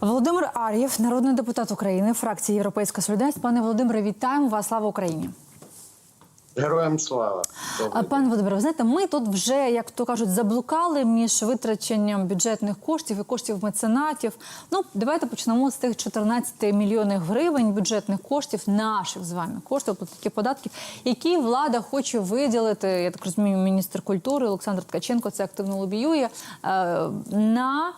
Володимир Ар'єв, народний депутат України, фракції Європейська Солідарність. Пане Володимире, вітаємо вас. Слава Україні. Героям слава. Добрий Пане Володимире, ви знаєте, ми тут вже, як то кажуть, заблукали між витраченням бюджетних коштів і коштів меценатів. Ну, давайте почнемо з тих 14 мільйонів гривень бюджетних коштів, наших з вами коштів, платників податків, які влада хоче виділити. Я так розумію, міністр культури Олександр Ткаченко це активно лобіює е, на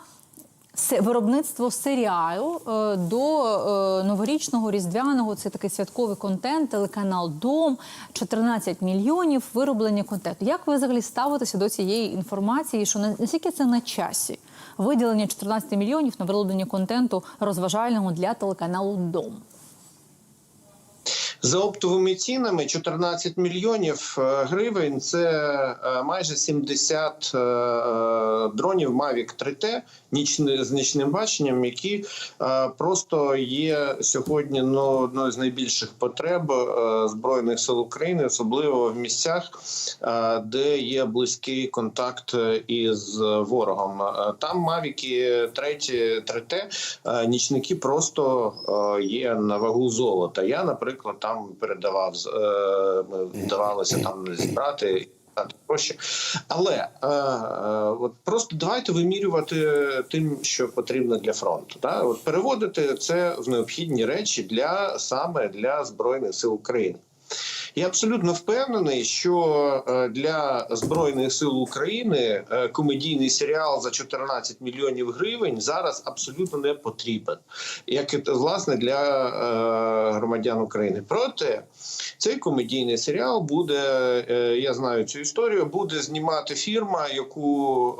виробництво серіалу е, до е, новорічного різдвяного. Це такий святковий контент, телеканал Дом, 14 мільйонів вироблення контенту. Як ви взагалі ставитеся до цієї інформації? Що на- наскільки це на часі? Виділення 14 мільйонів на вироблення контенту розважального для телеканалу Дом. За оптовими цінами 14 мільйонів е, гривень. Це е, майже 70 е, дронів Mavic 3T з нічним баченням, які просто є сьогодні ну, одною з найбільших потреб збройних сил України, особливо в місцях, де є близький контакт із ворогом. Там мавіки 3 3T, е, нічники просто є на вагу золота. Я, наприклад, там передавав е, ми вдавалося там зібрати. Гроші, але е, е, от просто давайте вимірювати тим, що потрібно для фронту. Да? От переводити це в необхідні речі для саме для збройних сил України. Я абсолютно впевнений, що е, для збройних сил України е, комедійний серіал за 14 мільйонів гривень зараз абсолютно не потрібен, як і власне для е, громадян України. Проте цей комедійний серіал буде. Я знаю цю історію. Буде знімати фірма, яку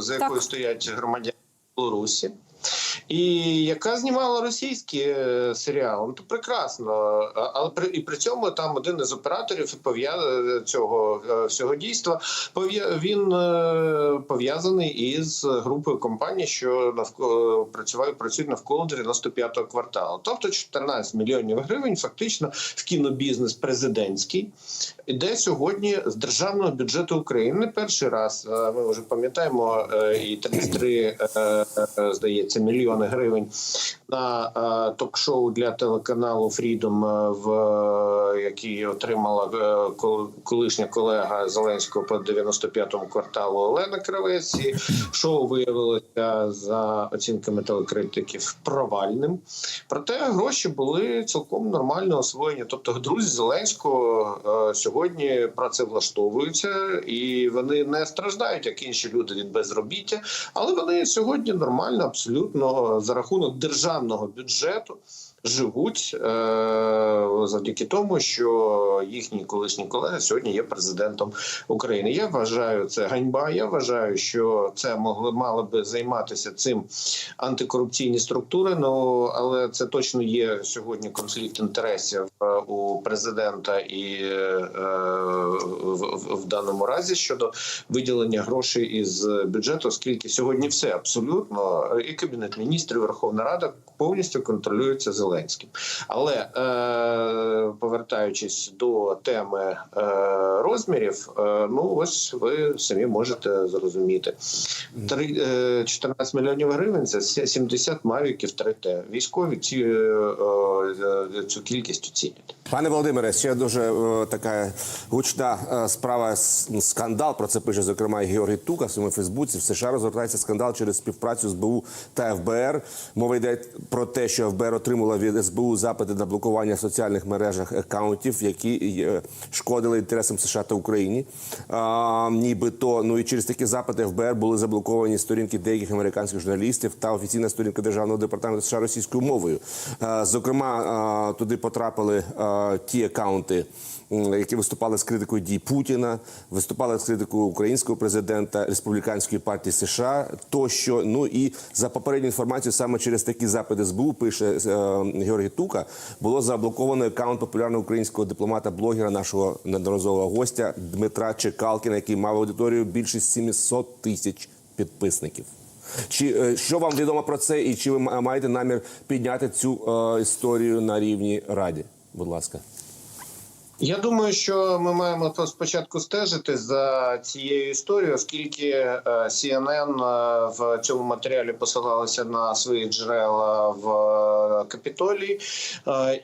за якою Так. стоять громадяни Білорусі. І яка знімала російські е, серіали, ну то прекрасно. Але при і при цьому там один із операторів пов'я- цього е, всього дійства він е, пов'язаний із групою компаній, що навколо працюють працюють навколо 95-го кварталу. Тобто 14 мільйонів гривень фактично в кінобізнес президентський іде сьогодні з державного бюджету України. Перший раз е, ми вже пам'ятаємо е, і 33, е, е, здається, мільйони гривень на е, ток-шоу для телеканалу Фрідом, в е, який отримала е, колишня колега Зеленського по 95-му кварталу Олена Кравець. І шоу виявилося за оцінками телекритиків провальним. Проте гроші були цілком нормально освоєні. Тобто, друзі Зеленського е, сьогодні працевлаштовуються і вони не страждають, як інші люди від безробіття, але вони сьогодні нормально, абсолютно за рахунок державного бюджету. Живуть е, завдяки тому, що їхній колишній колега сьогодні є президентом України. Я вважаю це ганьба. Я вважаю, що це могли мали би займатися цим антикорупційні структури. Ну але це точно є сьогодні конфлікт інтересів е, у президента і е, в, в, в даному разі щодо виділення грошей із бюджету, оскільки сьогодні все абсолютно і кабінет міністрів, Верховна Рада повністю контролюється Зеленським. Але е, повертаючись до теми е, розмірів, е, ну ось ви самі можете зрозуміти. Три, е, 14 мільйонів гривень це 70 мавіків 3Т. Військові ці, е, е, цю кількість оцінять. Пане Володимире, ще дуже е, така гучна е, справа скандал. Про це пише зокрема і Георгій Тука в своєму Фейсбуці. В США розгортається скандал через співпрацю СБУ та ФБР. Мова йде про те, що ФБР отримала від СБУ запити на блокування в соціальних мережах акаунтів, які е, шкодили інтересам США та Україні. А, нібито, ну і через такі запити ФБР були заблоковані сторінки деяких американських журналістів та офіційна сторінка державного департаменту США російською мовою. Е, Зокрема, е, туди потрапили е, ті акаунти. Які виступали з критикою дій Путіна, виступали з критикою українського президента республіканської партії США, тощо. Ну і за попередню інформацію, саме через такі запити СБУ, пише е, Георгій Тука, було заблоковано аккаунт популярного українського дипломата-блогера, нашого неодноразового гостя Дмитра Чекалкіна, який мав аудиторію більше 700 тисяч підписників. Чи е, що вам відомо про це, і чи ви ма- маєте намір підняти цю е, історію на рівні раді? Будь ласка. Я думаю, що ми маємо то спочатку стежити за цією історією, оскільки е, CNN е, в цьому матеріалі посилалася на свої джерела в е, Капітолії,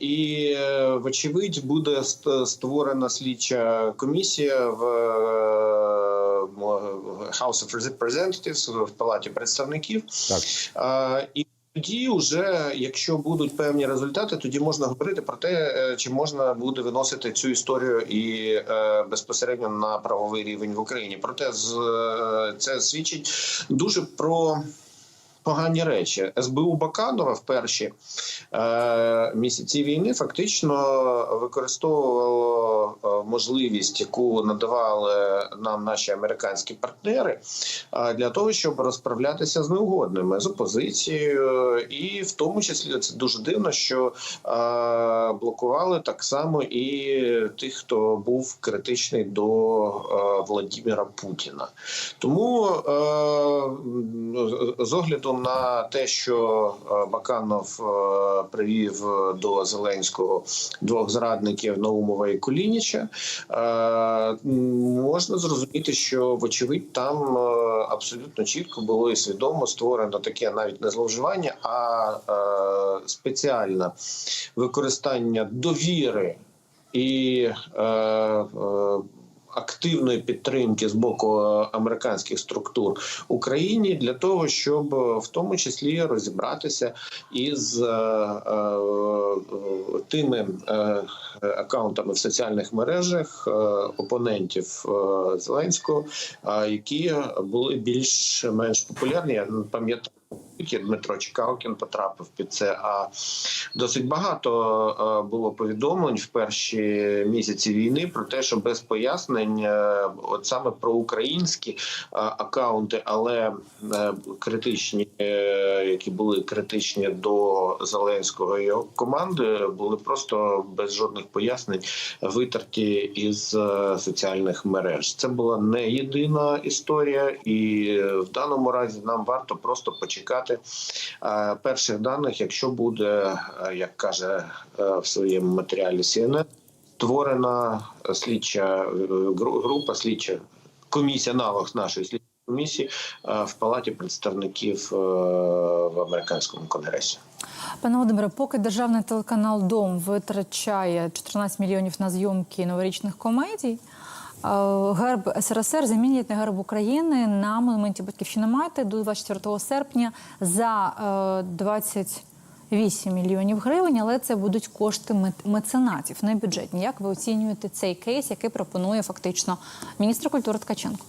і вочевидь буде створена слідча комісія в House of Representatives в палаті представників. Так. І тоді, вже якщо будуть певні результати, тоді можна говорити про те, е, чи можна буде виносити цю історію і е, безпосередньо на правовий рівень в Україні. Проте з е, це свідчить дуже про. Погані речі СБУ Баканова в перші е, місяці війни фактично використовувало е, можливість, яку надавали нам наші американські партнери, е, для того, щоб розправлятися з неугодними з опозицією, і в тому числі це дуже дивно, що е, блокували так само і тих, хто був критичний до е, Владимира Путіна. Тому е, з огляду на те, що е, Баканов е, привів до Зеленського двох зрадників Наумова і Кулініча, е, можна зрозуміти, що вочевидь там абсолютно чітко було і свідомо створено таке навіть не зловживання, а спеціальне використання довіри і активної підтримки з боку е, американських структур Україні для того, щоб е, в тому числі розібратися із е, тими акаунтами в соціальних мережах опонентів Зеленського, які були більш-менш популярні. Я пам'ятаю. Тільки Дмитро Чекалкін потрапив під це. А досить багато е, було повідомлень в перші місяці війни про те, що без пояснень, е, от саме про українські е, акаунти, але критичні, які були критичні до Зеленського і його команди, були просто без жодних пояснень витерті із соціальних мереж. Це була не єдина історія, і в даному разі нам варто просто почекати е, перших даних, якщо буде, е, як каже е, в своєму матеріалі CNN, створена слідча е, група, слідча комісія, аналог нашої слідчої комісії в палаті представників в американському конгресі. Пане Володимире, поки державний телеканал Дом витрачає 14 мільйонів на зйомки новорічних комедій. Е, Герб СРСР замінять на герб України на монументі Батьківщина мати до 24 серпня за е, 28 мільйонів гривень, але це будуть кошти меценатів, не бюджетні. Як ви оцінюєте цей кейс, який пропонує фактично міністр культури Ткаченко?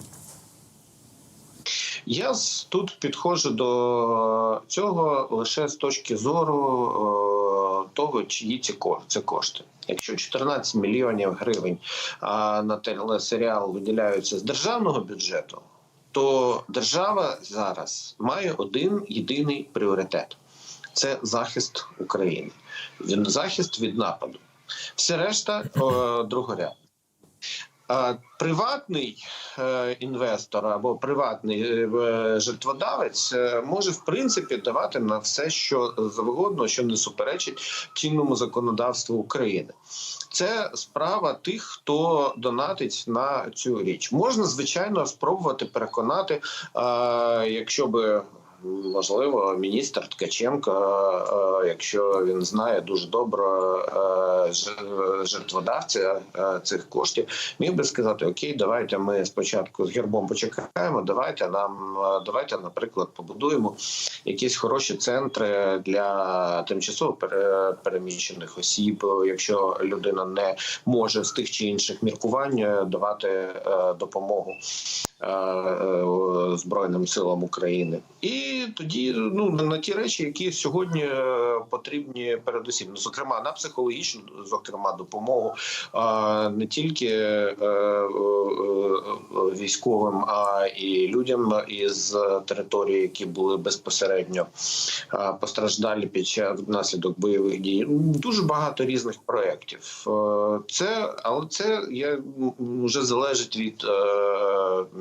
Я тут підходжу до цього лише з точки зору е, того, чиї ці це кошти. Якщо 14 мільйонів гривень на телесеріал виділяються з державного бюджету, то держава зараз має один єдиний пріоритет: це захист України, він захист від нападу. Все решта другоряд. А Приватний е, інвестор або приватний е, жертводавець е, може в принципі давати на все, що завгодно, що не суперечить чинному законодавству України. Це справа тих, хто донатить на цю річ. Можна звичайно спробувати переконати, якщо би. Можливо, міністр Ткаченко, е, якщо він знає дуже добре е, жертводавця е, цих коштів, міг би сказати: Окей, давайте ми спочатку з гербом почекаємо. Давайте нам, е, давайте, наприклад, побудуємо якісь хороші центри для тимчасово пере- переміщених осіб, якщо людина не може з тих чи інших міркувань е, давати е, допомогу. Е, е, Збройним силам України, і тоді ну на ті речі, які сьогодні е, потрібні передусім, ну зокрема на психологічну, зокрема допомогу не тільки е, е, е, військовим, а і людям із території, які були безпосередньо постраждалі під час внаслідок бойових дій. Дуже багато різних проєктів. Це але це я вже залежить від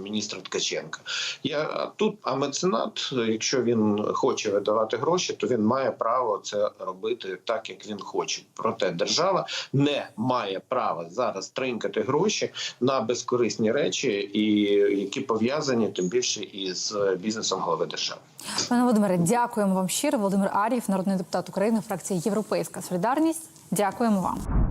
міністра Ткаченка. Я тут а меценат, якщо він хоче видавати гроші, то він має право це робити так, як він хоче. Проте держава не має права зараз тринкати гроші на безкорисні речі, і які пов'язані тим більше із бізнесом голови держави. Пане Володимире, дякуємо вам щиро. Володимир Ар'єв, народний депутат України, фракція Європейська Солідарність. Дякуємо вам.